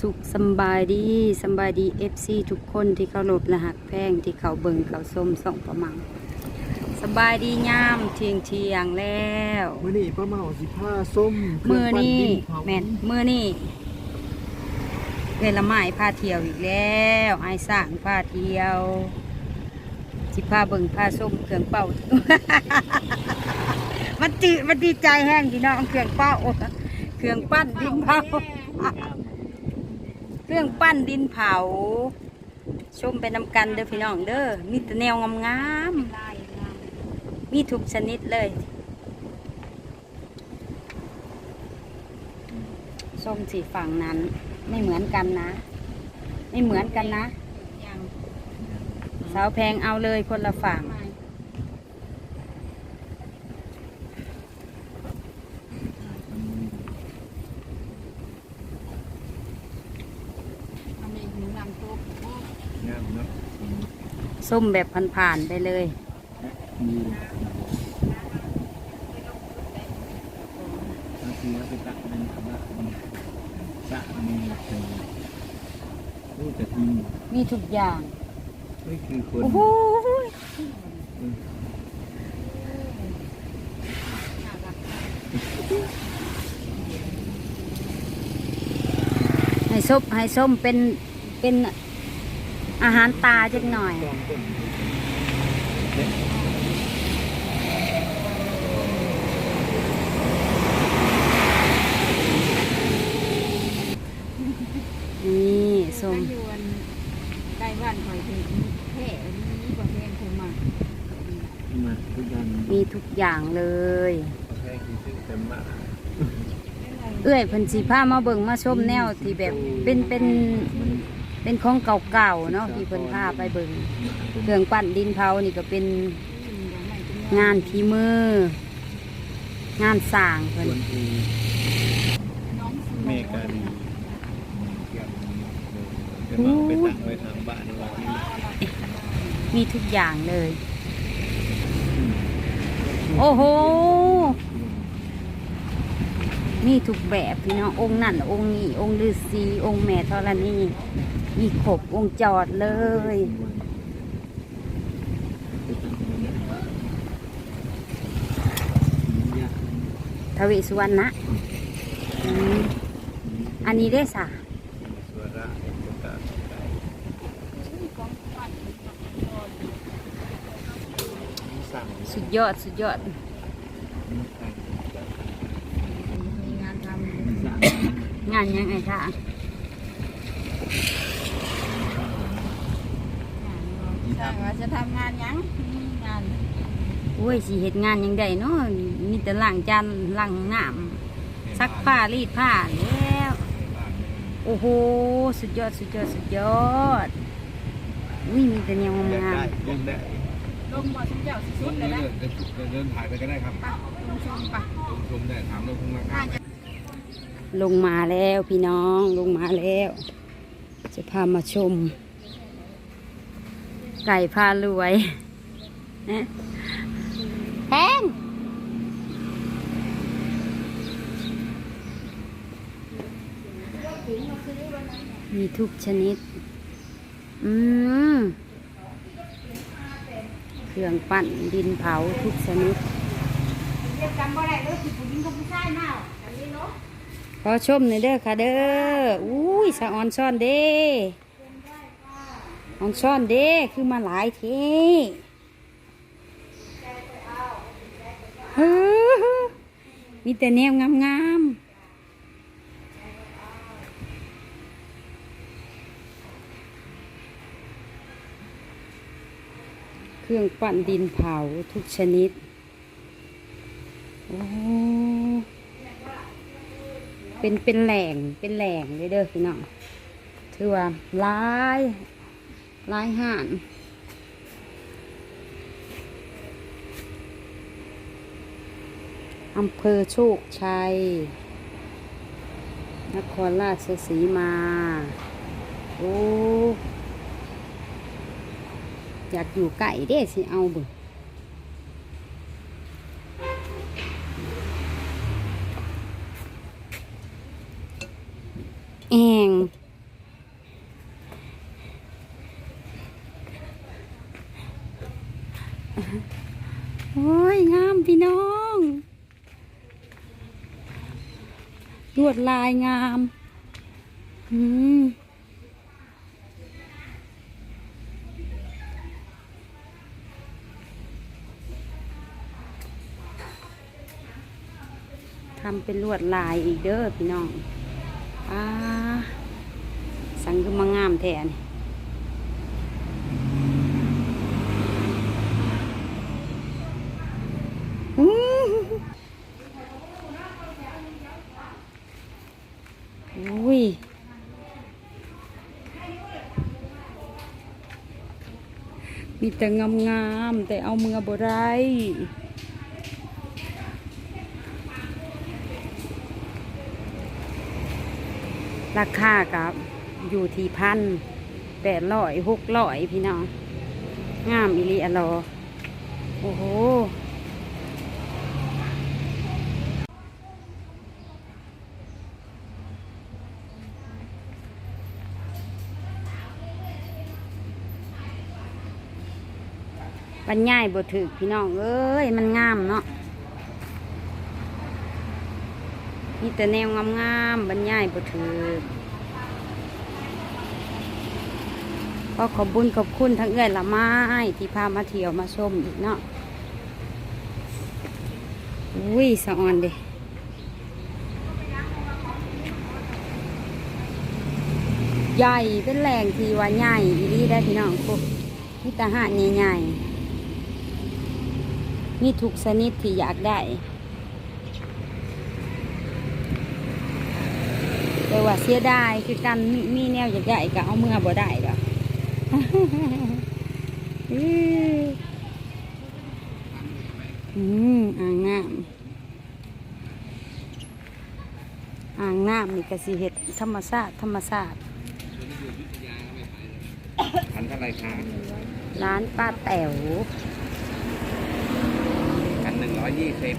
สุขสำบายดีสำบายดีเอฟซีทุกคนที่เขารบและหักแพงที่เขาเบิ่งเขาส้มส่องประมังสบายดียามเทียงเทียงแล้วมื่อนี้ป้าเมาสิผ้าส้มมือนี่เครื่องปั้ดิเผาแม่นมือนี่เวลาไม้พาเที่ยวอีกแล้วไอ้สร้างพาเที่ยวสิพาเบิ่งพาส้มเครื่องเป่ามันจิมันดีใจแห้งพี่น้องเครื่องเป่า เครื่องปั้นดินเผา เครื่องปั้นดินเผา ชมไปนำกันเด้อพี่น้องเด้อ มีแต่แนวงามๆ มีทุกชนิดเลยส้มสีฝั่งนั้น ไม่เหมือนกันนะ ไม่เหมือนกันนะ สาวแพงเอาเลยคนละฝั่งงามเนาะ ส้มแบบผ่านๆไปเลยมีว่าจะมีมีทุกอย่างนี่คือคนโอ้โหให้ส้มให้ส้มเป็นเป็น อาหารตาจักหน่อยกองต้นนี่ส้มยวนใกล้บ้านคอยถึงแค่นี้บ่แพงคงมามาทุกอย่างมีทุกอย่างเลยแค่คือชื่อเต็มมากเอื้อยเพันสีผ้ามาเบิ่งมาชมแนวที่แบบเป็นเป็น เป็นของเก่าๆเนาะที่เพิ่นพาไปเบิ่งเครื่องปั้นดินเผานี่ก็เป็นงานฝีมือ งานสร้างเพิ่นส่วนอูเมกาลีจะมาไปตั้งไว้ทางบ้านเราที่มีทุกอย่างเลย โอ้โห มีทุกแบบพี่น้ององค์นั่นองค์นี้องค์ฤาษีองค์แม่ธรณี มีครบองจอดเลย ทวิสุวรรณนะ อันนี้ได้สะสวระประกาศสั่งสุดยอด สุดยอดงานทสั่งงานยังไงคะำใช่ว่าจะทำงานหยังมีงานโอ้ยสิเหตุงานยังไงเนาะมีแต่ล้างจานล้างน้ำซักผ้ารีดผ้าแล้ว โอ้โห สุดยอดสุดยอดสุดยอด อุ้ยมีแต่แนวเล่นงามได้เล่นได้ลงบ่ชุมเจ้าสิสุดเลยนะเดินถ่ายไปก็ได้ครับไปลงชมไปชมชมได้ถามเราคงราคาๆลงมาแล้วพี่น้องลงมาแล้ว จะพามาชม ไก่พารวยนะแพงมีทุกชนิด อืม เครื่องปั้นดินเผาทุกชนิดจำบ่ได้เลยสิผู้หญิงกับผู้ชายมาอันนี้เนาะขอชมหน่อยเด้อค่ะเด้อ อุ้ยสะออนซ่อนเด้ ออนซ่อนเด้คือมาหลายเทีเฮ้อมีแต่แนวงามๆ เครื่องปั่นดินเผาทุกชนิด โอ้ เป็นเป็นแหล่งเป็นแหล่งเลยเด้อพี่น้อง ถือว่าหลาย ลายห่านอำเภอโชคชัย นครราชสีมา โอ้ อยากอยู่ไก่เด้สิเอาบึแองโอ้ย งามพี่น้องล วดลายงามอืมทำเป็นลวดลายอีกเด้อพี่น้องอ่าสังคือมางามแทนอุ้ย มีแต่งามๆแต่เอามือบ่ได้ราคากับอยู่ที่พันแปดร้อยหกร้อยพี่น้อง งามอิลีอลอ โอ้โห บรรยายบทถึกพี่น้อง เอ้ย มันงามเนาะมีแต่แนวงามๆบรรยายบทถึกก็ขอบบุญขอบคุณทั้งเอื้อยละไม้ที่พามาเที่ยวมาชมอีกเนาะอุ้ยสะออนเด้ใหญ่เป็นแหล่งที่ว่าใหญ่อีรีได้พี่น้องปุ๊มีแตาหาใหญ่ๆ มีทุกชนิดที่อยากได้ แต่ว่าเสียดายคือกันมีมีแนวอยากได้ก็เอาเมื่อบ่ได้ดอกอื้ออืมอ่างน้ำอ่างน้ำนี่ก็สิเฮ็ดธรรมชาติธรรมชาติพันเท่าไรคะร้านป้าแต๋วพันหนึ่งร้อ ยยี่สิบ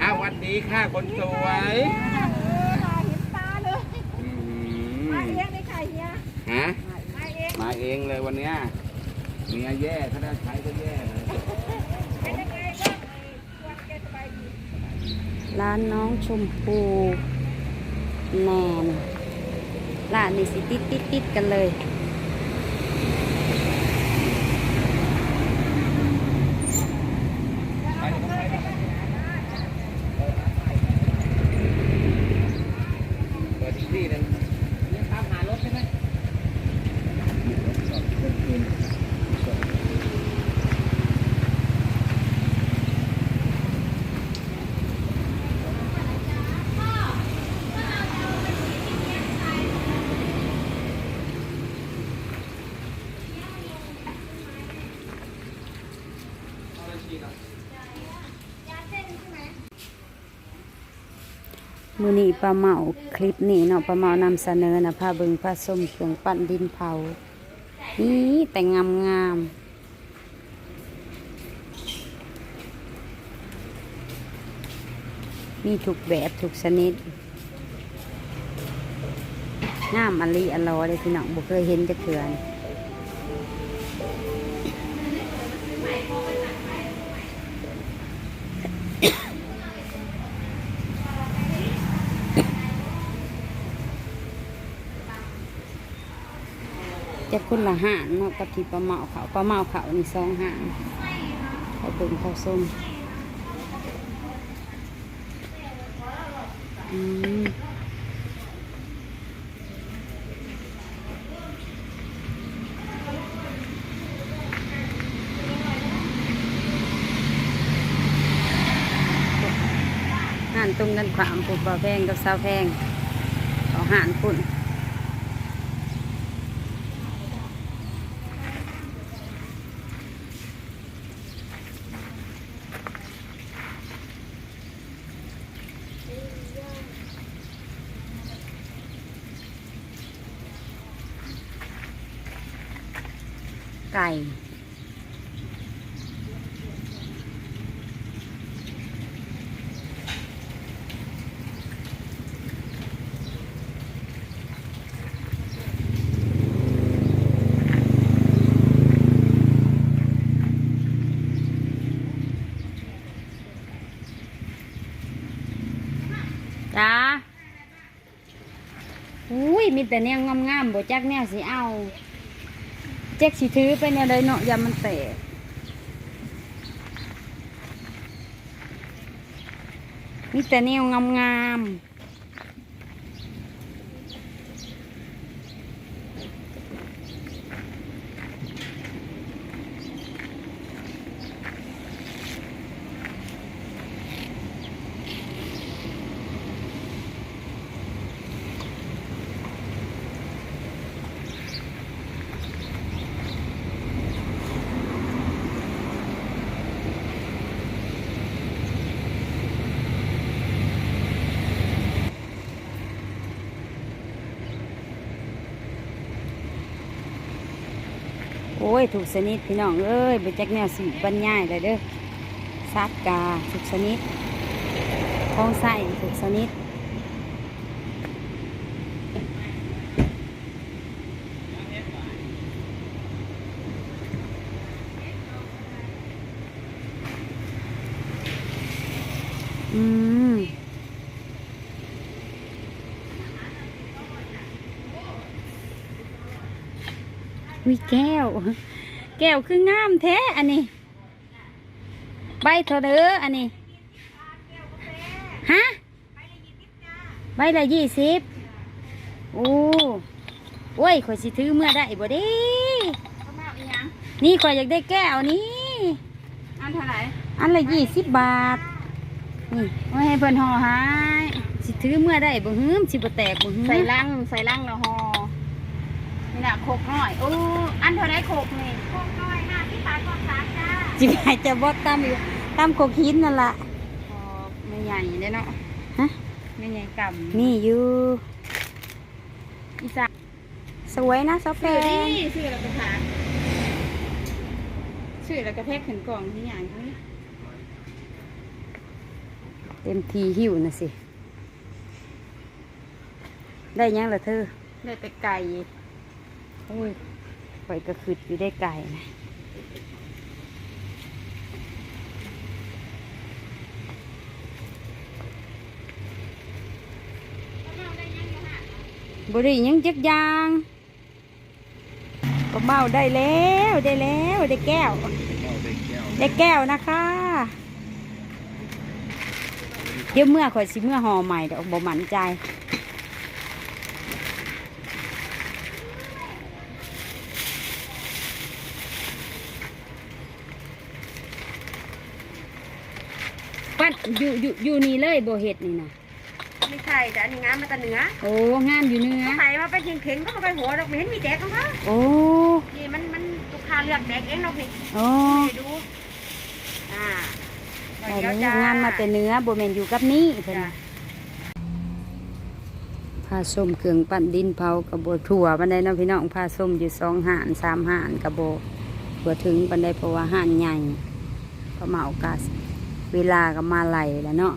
อ้าววันนี้ค่ะคนสวยเออหาเห็นตาเลยอืมมาเองเลยค่ะเฮียฮะมาเองมาเองเลยวันเนี้ยเมียแย่ถ้าได้ใช้ก็แย่เลยเป็นยังไงบ้างไอ้ตัวแกสบายดีร้านน้องชมพูแนนร้านนี้สิติดติดติดๆกันเลย เปิดอีกที่หนึ่งนี่ตามหารถใช่ไหม มือนี้ปลาเมาคลิปนี้เนาะปลาเมานำเสนอนะพาเบิงพาส้มเครื่องปั้นดินเผา นี่แต่งามงามมีทุกแบบทุกชนิดงามอลีอลอเลยพี่น้องบ่เคยเห็นจะเถื่อน คนละหางเนาะกับที่ปลาเมาเขาปลาเมาเขานี่สองหางเขาเบิ่งเขาส้มอืมห่านตรงกันขวามปุ่นบ่าแพงกับสาวแพงเขาห่านปุ่น ไก่ จ้า อุ้ย มีแต่เนียงามๆบ่จักแนวสีเอา แจ็คสิถือไปแนวใดเนาะยามันแตกมีแต่แนวงามๆ โอ้ย ถูกชนิดพี่น้องเอ้ยไปจักแนวสีบรรยายเลยเด้อซัดกาถูกชนิดท้องไส้ถูกชนิดอืม วิแก้ว แก้วคืองามแท้อันนี้ ใบเท่าเด้ออันนี้ฮะใบละยี่สิบโอ้โอ้ยข่อยสิถือเมื่อได้บ่เด้เขามาเอาอีหยังนี่ข่อยอยากได้แก้วนี้อันเท่าไหร่อันละยี่สิบบาทนี่ไว้ให้เพิ่นห่อหายสิถือเมื่อได้บ่หืมสิบ่แตกบ่หืมใส่ลังใส่ลังละห่อ นี่น่ะโคกน้อยโอ้อันเท่าไหร่โคกนี่โคกน้อยห้าที่ปลายกองสามจ้าจิบให้จะบ่ตามอยู่ตามโคกหินนั่นล่ะพอไม่ใหญ่เด้เนาะฮะไม่ใหญ่กำนี่อยู่อีสานสวยนะซอฟแพซื้อดิงซื้อแล้วก็ถามซื้อแล้วก็แพ็คขึ้นกล่องที่อย่างนี้เต็มทีหิวนะสิ ได้ยังล่ะเธอ ได้แต่ไก่ โอ้ยข่อยก็คืดอยู่ได้ไก่นะบริยังจักอยางก็เมาได้แล้วได้แล้วได้แก้วเอาได้แก้ว ได้แก้วนะคะ เดี๋ยวเมื่อข่อยสิเมื่อห่อใหม่เดี๋ยวบ่หมันใจ อยู่อยู่อยู่นี่เลยโบเห็ดนี่นะไม่ใช่แต่อันนี้งานมาแต่เหนือโอ้งามอยู่เนื้อใส่มาไปเข็งๆก็มาไปหัวดอกไม่เห็นมีแดกของเขาโอ้นี่มันมันลูกค้าเลือกแดกเองเราผิดโอ้ให้ดูอ่าแต่เดี๋ยวนี้จะงานมาแต่เนื้อโบเมนอยู่กับนี่เพิ่นจ้ะพาส้มเครื่องปั่นดินเผากับโบถั่วบันไดเน้องพี่น้องพาส้มอยู่สองห่านสามห่านกับโบถั่วถึงบันไดเพราะว่าห่านใหญ่ก็มาโอกาส เวลาก็มาไหลแล้วเนาะ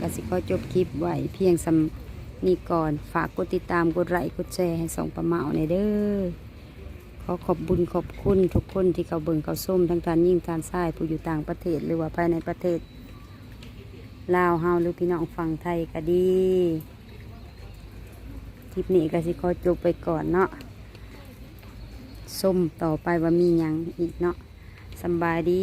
ก็สิขอจบคลิปไว้เพียงสำนี้ก่อน ฝากกดติดตามกดไลค์กดแชร์ให้สองประเมาในเด้อขอขอบบุญขอบคุณทุกคนที่เขาเบิ่งเขาส้มทั้งการยิ่งการซ้ายผู้อยู่ต่างประเทศหรือว่าภายในประเทศลาวเฮาหรือพี่น้องฝั่งไทยก็ดีคลิปนี้ก็สิขอจบไปก่อนเนาะส้มต่อไปว่ามีหยังอีกเนาะสบายดี